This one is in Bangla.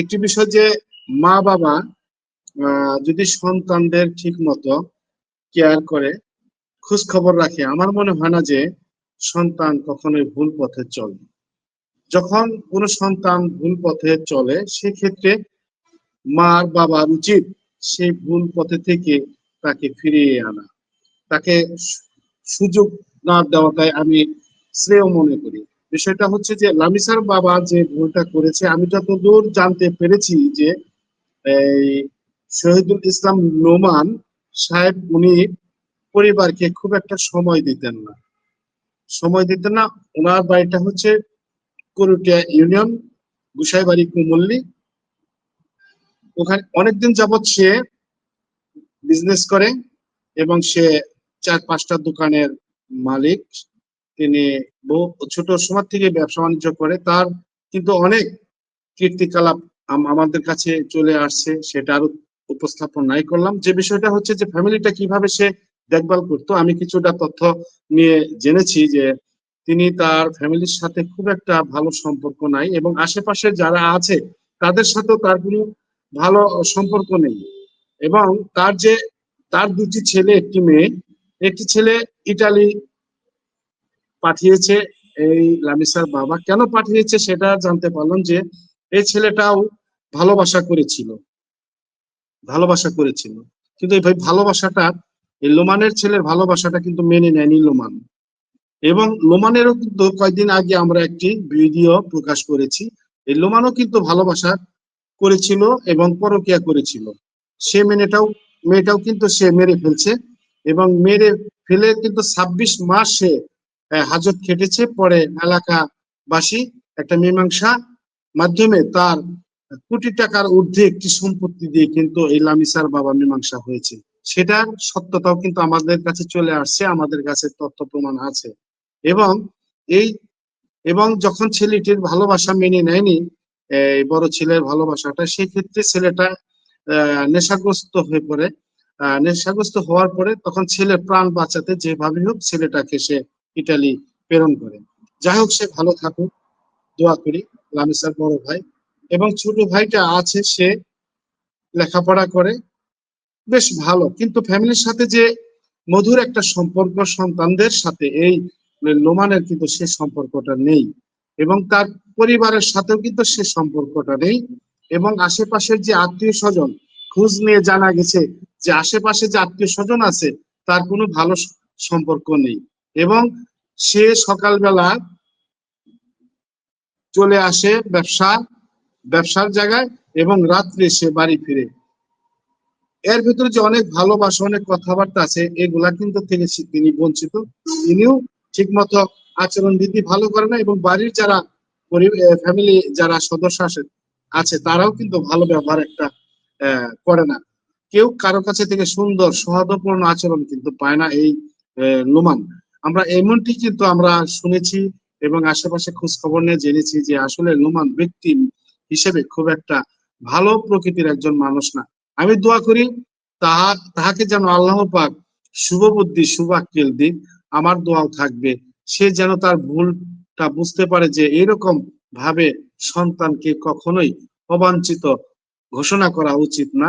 একটি বিষয় যে মা বাবা যদি সন্তানদের ঠিক মতো কেয়ার করে খোঁজ খবর রাখে, আমার মনে হয় না যে সন্তান কখনোই ভুল পথে চলে যখন কোনো সন্তান ভুল পথে চলে, সেক্ষেত্রে মার বাবার উচিত সেই ভুল পথে থেকে তাকে ফিরিয়ে আনা। তাকে সুযোগ না দেওয়াটাই আমি শ্রেয় মনে করি। বিষয়টা হচ্ছে যে লামিসার বাবা যে ভুলটা করেছে, আমি যতদূর জানতে পেরেছি যে এই শহীদুল ইসলাম নোমান সাহেব উনি পরিবারকে খুব একটা সময় দিতেন না। সময় দিতেন না, ওনার বাড়িটা হচ্ছে করুটিয়া ইউনিয়ন, গুসাইবাড়ি, কুমল্লি। ওখানে অনেকদিন যাবৎ সে বিজনেস করে এবং সে চার পাঁচটা দোকানের মালিক। তিনি বহু ছোট সময় থেকে ব্যবসা বাণিজ্য করে, তার কিন্তু অনেক কীর্তিকলাপ আম- আমাদের কাছে চলে আসছে, সেটা আরও উপস্থাপন নাই করলাম। যে বিষয়টা হচ্ছে যে ফ্যামিলিটা কীভাবে সে দেখভাল করতো, আমি কিছুটা তথ্য নিয়ে জেনেছি যে তিনি তার ফ্যামিলির সাথে খুব একটা ভালো সম্পর্ক নাই এবং আশেপাশে যারা আছে, তাদের সাথেও তার কোনো ভালো সম্পর্ক নেই। এবং তার যে, তার দুটি ছেলে, একটি মেয়ে, একটি ছেলে ইটালি পাঠিয়েছে এই লামিসার বাবা। কেন পাঠিয়েছে সেটা জানতে পারলাম যে এই ছেলেটাও ভালোবাসা করেছিল। ভালোবাসা করেছিল। কিন্তু এই ভাই ভালোবাসাটা, এই লোমানের ছেলের ভালোবাসাটা কিন্তু মেনে নেয়নি লোমান। এবং লোমানেরও কিন্তু কয়েকদিন আগে আমরা একটি ভিডিও প্রকাশ করেছি। এই লোমানও কিন্তু ভালোবাসা করেছিল এবং পরকিয়া করেছিল। সে মেনেটাও মেয়েটাও কিন্তু সে মেরে ফেলছে এবং মেরে ফেলে কিন্তু ছাব্বিশ মাস হাজত খেটেছে। পরে এলাকাবাসী একটা মীমাংসা মাধ্যমে তার কোটি টাকার ঊর্ধ্বে একটি সম্পত্তি দিয়ে কিন্তু এই লামিসার বাবা মীমাংসা হয়েছে। সেটার সত্যতাও কিন্তু আমাদের কাছে চলে আসছে, আমাদের কাছে তথ্য প্রমাণ আছে। এবং এই, এবং যখন ছেলেটির ভালোবাসা মেনে নেয়নি, এই বড় ছেলের ভালোবাসাটা সেই ক্ষেত্রে ছেলেটা নেশাগ্রস্ত হয়ে পড়ে। নেশাগ্রস্ত হওয়ার পরে তখন ছেলে প্রাণ বাঁচাতে যেভাবে হোক ছেলেটাকে সে ইটালি প্রেরণ করে। যাই হোক, সে ভালো থাকুক। দোয়া করি লামিসার বড় ভাই। এবং ছোট ভাইটা আছে, সে লেখাপড়া করে। বেশ ভালো। কিন্তু ফ্যামিলির সাথে যে মধুর একটা সম্পর্ক, সন্তানদের সাথে এই লোমানের কিন্তু সে সম্পর্কটা নেই। এবং তার পরিবারের সাথেও কিন্তু সে সম্পর্কটা নেই। এবং আশেপাশের যে আত্মীয় স্বজন, খোঁজ নিয়ে জানা গেছে যে আশেপাশে যে আত্মীয় স্বজন আছে, তার কোনো ভালো সম্পর্ক নেই। এবং সে সকালবেলা চলে আসে ব্যবসা, ব্যবসার জায়গায় এবং রাত্রে সে বাড়ি ফিরে। এর ভিতরে যে অনেক ভালোবাসা, অনেক কথাবার্তা আছে, এগুলা কিন্তু থেকে তিনি বঞ্চিত। তিনিও ঠিক মতো আচরণ বিধি ভালো করে না এবং বাড়ির যারা ফ্যামিলি যারা সদস্য আছে আছে, তারাও কিন্তু ভালো ব্যবহার একটা করে না। কেউ কারও কাছে থেকে সুন্দর, সৌহার্দ্যপূর্ণ আচরণ কিন্তু পায় না এই লোমান। আমরা এমনটি কিন্তু আমরা শুনেছি এবং আশেপাশে খোঁজ খবর নিয়ে জেনেছি যে আসলে লোমান ব্যক্তি হিসেবে খুব একটা ভালো প্রকৃতির একজন মানুষ না। আমি দোয়া করি তাহা, তাহাকে যেন আল্লাহ পাক শুভ বুদ্ধি, শুভ আক্কেল দিক আমার দোয়াও থাকবে। সে যেন তার ভুলটা বুঝতে পারে যে এরকম ভাবে সন্তানকে কখনোই অবাঞ্ছিত ঘোষণা করা উচিত না।